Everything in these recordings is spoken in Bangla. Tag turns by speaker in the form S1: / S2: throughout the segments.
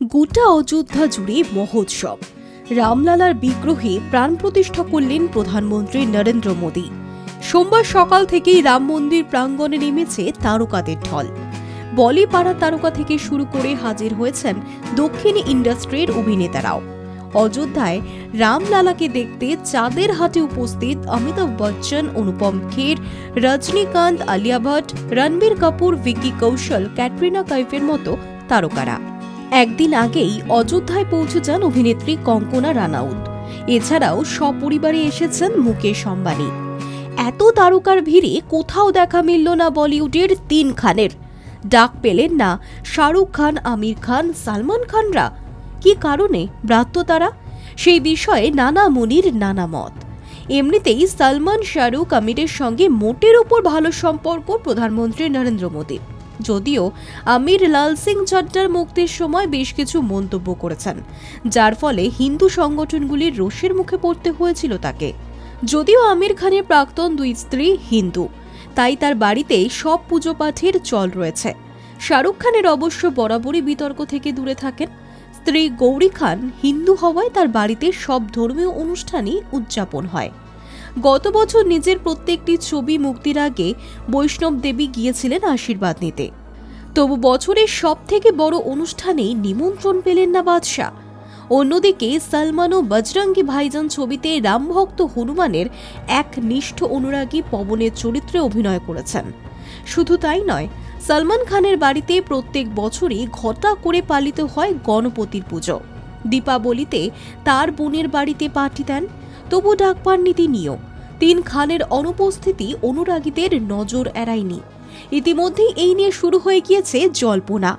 S1: গোটা অযোধ্যা জুড়ে মহোৎসব। রামলালার বিগ্রহে প্রাণ প্রতিষ্ঠা করলেন প্রধানমন্ত্রী নরেন্দ্র মোদী। সোমবার সকাল থেকেই রাম মন্দির প্রাঙ্গণে নেমেছে তারকাদের ঢল। বলিপাড়া তারকা থেকে শুরু করে হাজির হয়েছেন দক্ষিণী ইন্ডাস্ট্রির অভিনেতারাও। অযোধ্যায় রামলালাকে দেখতে চাঁদের হাটে উপস্থিত অমিতাভ বচ্চন, অনুপম খের রজনীকান্ত, আলিয়া ভট্ট, রণবীর কাপুর, ভিকি কৌশল, ক্যাটরিনা কাইফের মতো তারকারা। একদিন আগেই অযোধ্যায় পৌঁছে যান অভিনেত্রী কঙ্কনা রানাউত। এছাড়াও সপরিবারে এসেছেন মুকেশ অম্বানি এত তারকার ভিড়ে কোথাও দেখা মিলল না বলিউডের তিন খানের। ডাক পেলেন না, শাহরুখ খান, আমির খান, সালমান খানরা। কি কারণে? ব্রাত্য তারা? সেই বিষয়ে নানা মুনির, নানা মত। এমনিতেই সালমান, শাহরুখ, আমিরের সঙ্গে মোটের ওপর ভালো সম্পর্ক প্রধানমন্ত্রী নরেন্দ্র মোদীর। যদিও আমির লাল সিং চাড্ডার মুক্তির সময় বেশ কিছু মন্তব্য করেছেন, যার ফলে হিন্দু সংগঠনগুলির রোষের মুখে পড়তে হয়েছিল তাকে। যদিও আমির খানের প্রাক্তন দুই স্ত্রী হিন্দু, তাই তার বাড়িতেই সব পুজো পাঠের চল রয়েছে। শাহরুখ খানের অবশ্য বরাবরই বিতর্ক থেকে দূরে থাকেন। স্ত্রী গৌরী খান হিন্দু হওয়ায় তার বাড়িতে সব ধর্মীয় অনুষ্ঠানই উদযাপন হয়। গত বছর নিজের প্রত্যেকটি ছবি মুক্তির আগে বৈষ্ণব দেবী গিয়েছিলেন আশীর্বাদ নিতে। তবু বছরের সব থেকে বড় অনুষ্ঠানেই নিমন্ত্রণ পেলেন না বাদশাহ। অন্যদিকে সালমান ও বজরঙ্গি ভাইজান ছবিতে রামভক্ত হনুমানের এক নিষ্ঠ অনুরাগী পবনের চরিত্রে অভিনয় করেছেন। শুধু তাই নয়, সালমান খানের বাড়িতে প্রত্যেক বছরই ঘটা করে পালিত হয় গণপতির পুজো। দীপাবলিতে তার বোনের বাড়িতে পার্টি দেন, তবু ডাক পাননি তিনিও। তিন খানের অনুপস্থিতি অনুরাগীদের নজর এড়ায়নি। ইতিমধ্যেই এই নিয়ে শুরু হয়ে গিয়েছে জল্পনা।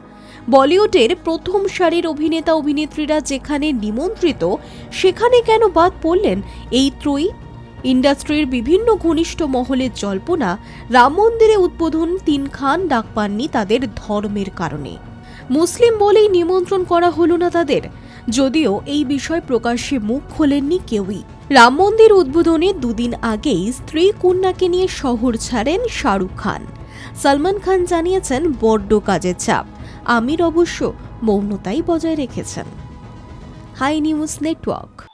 S1: বলিউডের প্রথম সারির অভিনেতা অভিনেত্রীরা যেখানে নিমন্ত্রিত, সেখানে কেন বাদ পড়লেন এই ত্রয়ী? ইন্ডাস্ট্রির বিভিন্ন ঘনিষ্ঠ মহলের জল্পনা, রাম মন্দিরে উদ্বোধন তিন খান ডাক পাননি তাদের ধর্মের কারণে। মুসলিম বলেই নিমন্ত্রণ করা হলো না তাদের, যদিও এই বিষয় প্রকাশ্যে মুখ খোলেননি কেউই। রাম মন্দির উদ্বোধনের দুদিন আগেই স্ত্রী কন্যাকে নিয়ে শহর ছাড়েন শাহরুখ খান। সালমান খান জানিয়েছেন, বড্ড কাজের চাপ। আমির অবশ্য মৌনতাই বজায় রেখেছেন। High News Network.